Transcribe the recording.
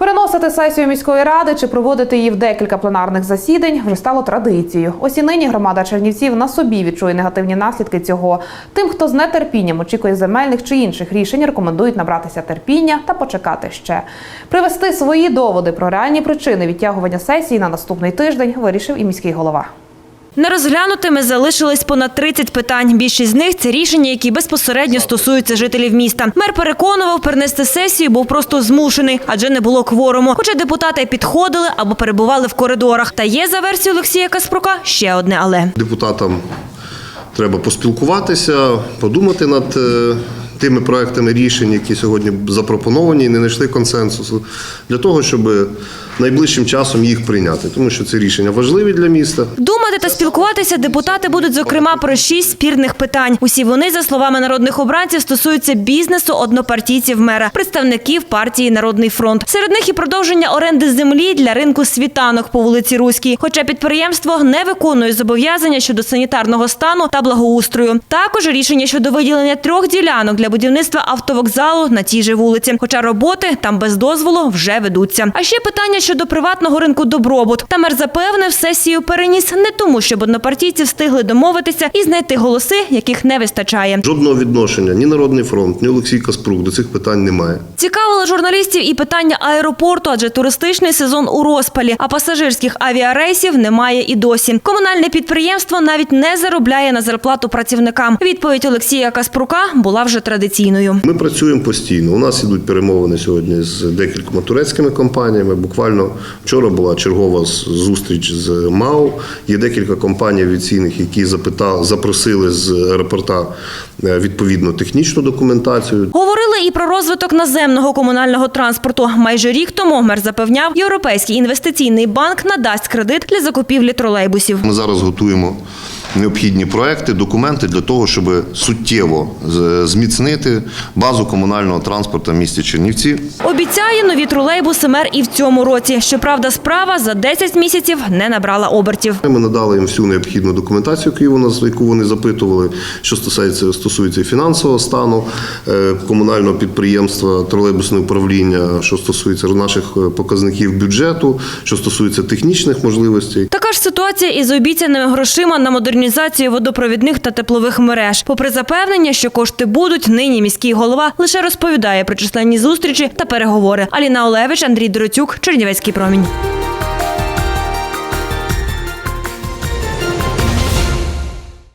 Переносити сесію міської ради чи проводити її в декілька пленарних засідань вже стало традицією. Ось і нині громада Чернівців на собі відчує негативні наслідки цього. Тим, хто з нетерпінням очікує земельних чи інших рішень, рекомендують набратися терпіння та почекати ще. Привести свої доводи про реальні причини відтягування сесії на наступний тиждень вирішив і міський голова. Нерозглянутими залишились понад 30 питань. Більшість з них це рішення, які безпосередньо стосуються жителів міста. Мер переконував, перенести сесію був просто змушений, адже не було кворуму. Хоча депутати підходили або перебували в коридорах. Та є за версією Олексія Каспрука ще одне але. Депутатам треба поспілкуватися, подумати над е, тими проектами рішень, які сьогодні запропоновані і не знайшли консенсусу, для того, щоб найближчим часом їх прийняти, тому що ці рішення важливі для міста. Думати та спілкуватися депутати будуть зокрема про шість спірних питань. Усі вони, за словами народних обранців, стосуються бізнесу однопартійців мера, представників партії Народний фронт. Серед них і продовження оренди землі для ринку світанок по вулиці Руській. Хоча підприємство не виконує зобов'язання щодо санітарного стану та благоустрою. Також рішення щодо виділення трьох ділянок для будівництва автовокзалу на тій же вулиці. Хоча роботи там без дозволу вже ведуться. А ще питання щодо приватного ринку добробут. Та мер запевнив, сесію переніс не тому, щоб однопартійці встигли домовитися і знайти голоси, яких не вистачає. Жодного відношення ні Народний фронт, ні Олексій Каспрук до цих питань немає. Цікавило журналістів і питання аеропорту, адже туристичний сезон у розпалі, а пасажирських авіарейсів немає і досі. Комунальне підприємство навіть не заробляє на зарплату працівникам. Відповідь Олексія Каспрука була вже традиційною. Ми працюємо постійно. У нас ідуть перемовини сьогодні з декількома турецькими компаніями. Буквально вчора була чергова зустріч з МАУ. Є декілька компаній авіаційних, які запитали, запросили з аеропорта е, відповідну технічну документацію. Говорили і про розвиток наземного комунального транспорту. Майже рік тому мер запевняв, Європейський інвестиційний банк надасть кредит для закупівлі тролейбусів. Ми зараз готуємо необхідні проекти, документи для того, щоб суттєво зміцнити базу комунального транспорту в місті Чернівці. Обіцяє нові тролейбуси мер і в цьому році. Щоправда, справа за 10 місяців не набрала обертів. Ми надали їм всю необхідну документацію, яку вони, яку вони запитували, що стосується, стосується фінансового стану е, комунального підприємства, тролейбусне управління, що стосується наших е, показників бюджету, що стосується технічних можливостей. Ж ситуація із обіцяними грошима на модернізацію водопровідних та теплових мереж. Попри запевнення, що кошти будуть, нині міський голова лише розповідає про численні зустрічі та переговори. Аліна Олевич, Андрій Доротюк, Чернівецький промінь.